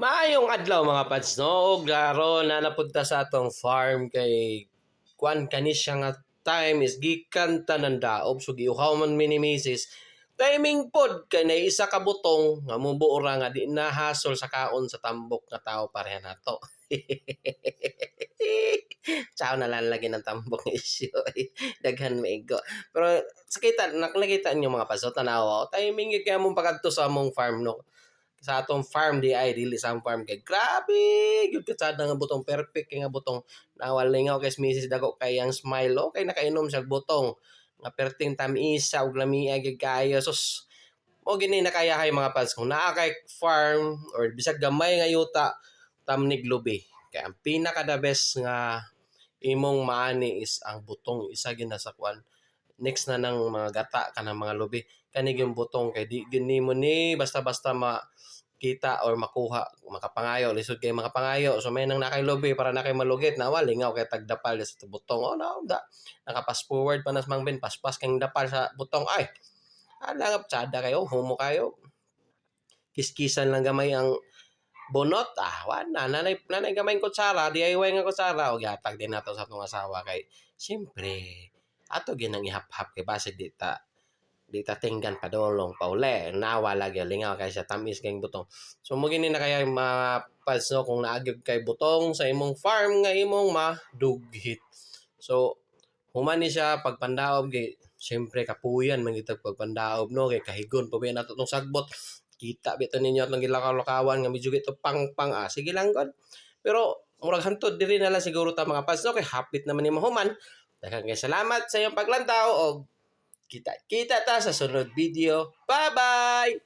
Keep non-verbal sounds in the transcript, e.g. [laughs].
Maayong adlaw mga pads no. Og laro na napunta sa atong farm kay kuan kani siya nga time is gikan tanan daob so giuhaw man mini. Timing pod kay na isa ka butong nga mubuora nga di na hasol sa kaon sa tambok nga tao pareha nato. [laughs] Tsao na lang lagi ng tambok ng [laughs] isyo. Daghan maigo. Pero sa kita, nakakita niyo mga paso, tanawa. Timing yung kaya mong pagkadto sa among farm no sa atong farm di ay dili sa farm. Kay grabe! Gyud katsada nga butong perfect kay nga butong. Nawal lingaw kay Mrs. Dago kay ang smile. Oh, kay nakainom siya butong. Nga perting tamisa ug lamia gyud kayo. Sus! Mo gini nakayahay mga pads kung naa kay farm or bisag gamay nga yuta tamnig lubi kay ang pinaka the best nga imong maani is ang butong. Isa gina sa kwan next na ng mga gata kanang mga lubi kanig yung butong kay di gini mo ni basta-basta ma kita or makuha makapangayo lisod kay makapangayo. So may nang nakay lobby para na kay malugit na wali nga kay tagdapal sa butong. Oh no da. Nakapas forward pa nas mangbin paspas kay dapal sa butong. Ay ala nga tsada kayo humo kayo. Kiskisan lang gamay ang bunot. Ah wala nanay nanay gamay kutsara DIY nga kutsara. Og yatag din nato sa atong asawa kay siyempre ato ginang ihap-hap kay base di ta di ta tinggan padolong pa uli nawa lagi lingaw kay sa tamis kay butong so mo na kaya yung mga pads no kung naagib kay butong sa imong farm nga imong madughit so human ni siya pagpandaob kay Siyempre, kapuyan, mangitag pagpandaob, no? Kay kahigon, pa ba nato sagbot. Kita, bito ninyo itong gilakaw-lakawan, nga medyo ito pang-pang, ah. Sige lang, God. Pero, murag hantod, diri na lang siguro ta mga pads, no? Kay hapit naman ni mahuman. Daghang kay salamat sa iyong paglantaw, o kita kita ta sa sunod video. Bye-bye!